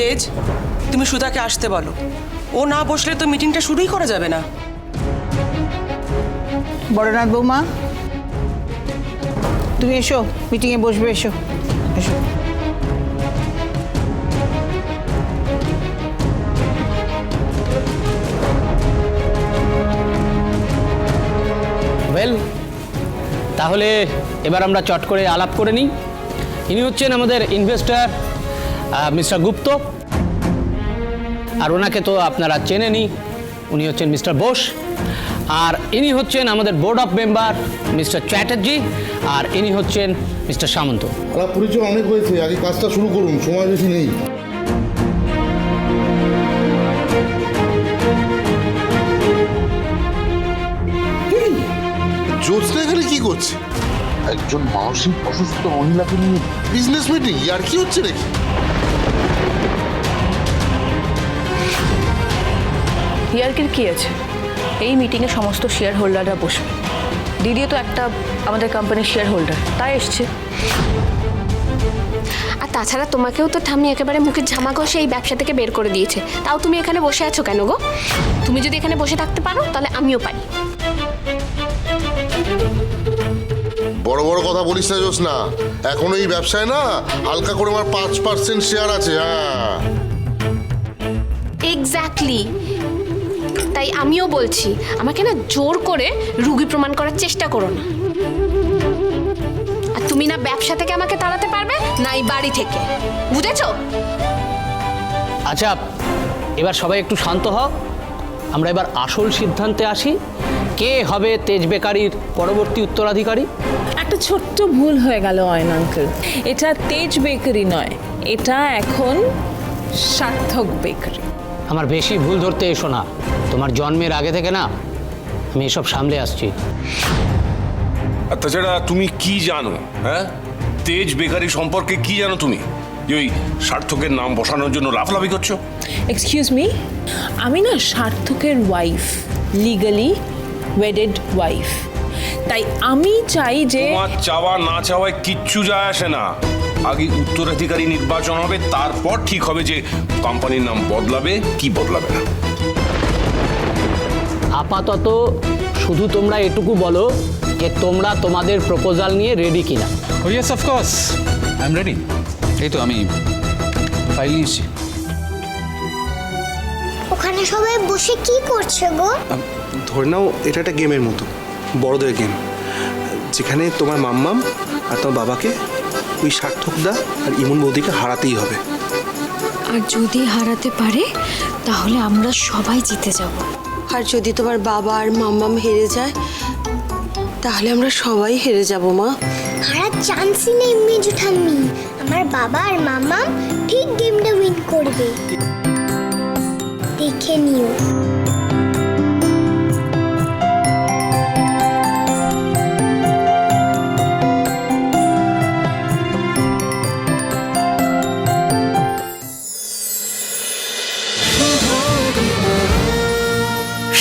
তেজ তুমি সুধাকে আসতে বলো। ও না বসলে তো মিটিংটা শুরুই করা যাবে না। বড়নাথ বৌমা তুমি এসো মিটিংয়ে বসবে এসো এসো। ওয়েল তাহলে এবার আমরা চট করে আলাপ করে নিই। ইনি হচ্ছেন আমাদের ইনভেস্টর মিস্টার গুপ্ত। আর ওনাকে তো আপনারা চেনেনই উনি হচ্ছেন মিস্টার বোস। আর ইনি হচ্ছেন আমাদের board of member mister Chatterjee. আর ইনি হচ্ছেন মিস্টার সামন্ত। আলাপ পরিচয় অনেক হয়েছে আগে কাজটা শুরু করুন সময় বেশি নেই। জ্যোৎস্না এখানে কি করছে? একজন মানসিক অসুস্থ মহিলাকে নিয়ে বিজনেস মিটিং আর কি হচ্ছে নাকি? ইয়ার্কির কি আছে? এই মিটিংয়ে সমস্ত শেয়ার হোল্ডাররা বসবে। দিদিও তো একটা আমাদের কোম্পানির শেয়ার হোল্ডার তাই এসছে। আর তাছাড়া তোমাকেও তো ঠাম্মি একেবারে মুখের ঝামা ঘষে এই ব্যবসা থেকে বের করে দিয়েছে। তাও তুমি এখানে বসে আছো কেন গো? তুমি যদি এখানে বসে থাকতে পারো তাহলে আমিও পারি। বড় বড় কথা বলিস না জ্যোৎস্না। এখন এই ব্যবসায় না হালকা করে আমার পাঁচ পার্সেন্ট শেয়ার আছে হ্যাঁ। এক্স্যাক্টলি তাই আমিও বলছি আমাকে না জোর করে রুগী প্রমাণ করার চেষ্টা করো না। আর তুমি না ব্যবসা থেকে আমাকে তাড়াতে পারবে না এই বাড়ি থেকে। বুঝেছ? আচ্ছা এবার সবাই একটু শান্ত হও। আমরা এবার আসল সিদ্ধান্তে আসি। কে হবে তেজ বেকারির পরবর্তী উত্তরাধিকারী? একটা ছোট্ট ভুল হয়ে গেল অয়ন আঙ্কেল এটা তেজ বেকারি নয় এটা এখন সার্থক বেকারি। আমার বেশি ভুল ধরতে এসো না। তোমার জন্মের আগে থেকে না আমি এসব সামলে আসছি। আর তাছাড়া তুমি কি জানো হ্যাঁ? তেজ বেকারি সম্পর্কে কি জানো তুমি? যে ওই সার্থকের নাম বসানোর জন্য লাফলাফি করছ? এক্সকিউজ মি আমি না সার্থকের ওয়াইফ লিগালি ওয়েডেড ওয়াইফ তাই আমি চাই যে তোমার চাওয়া না চাওয়ায় কিচ্ছু যায় আসে না। আগে উত্তরাধিকারী নির্বাচন হবে তারপর ঠিক হবে যে কোম্পানির নাম বদলাবে কি বদলাবে না। আপাতত শুধু তোমরা এটুকু বলো যে তোমরা তোমাদের প্রপোজাল নিয়ে রেডি কিনা। Yes of course I am ready এই তো আমি ফাইল নিয়েছি ওখানে সবাই বসে কি করছে গো? ধরে নাও এটা একটা গেমের মতো বড়দের গেম যেখানে তোমার মাম্মাম আর তোমার বাবাকে ওই সার্থকদা আর ইমন বৌদিকে হারাতেই হবে। আর যদি হারাতে পারে তাহলে আমরা সবাই জিতে যাব। আর যদি তোমার বাবা আর মাম্মাম হেরে যায় তাহলে আমরা সবাই হেরে যাব মা। হারার চান্সই নেই মেজু ঠাম্মি। আমার বাবা আর মামা ঠিক গেমটা উইন করবে। দেখে নিও।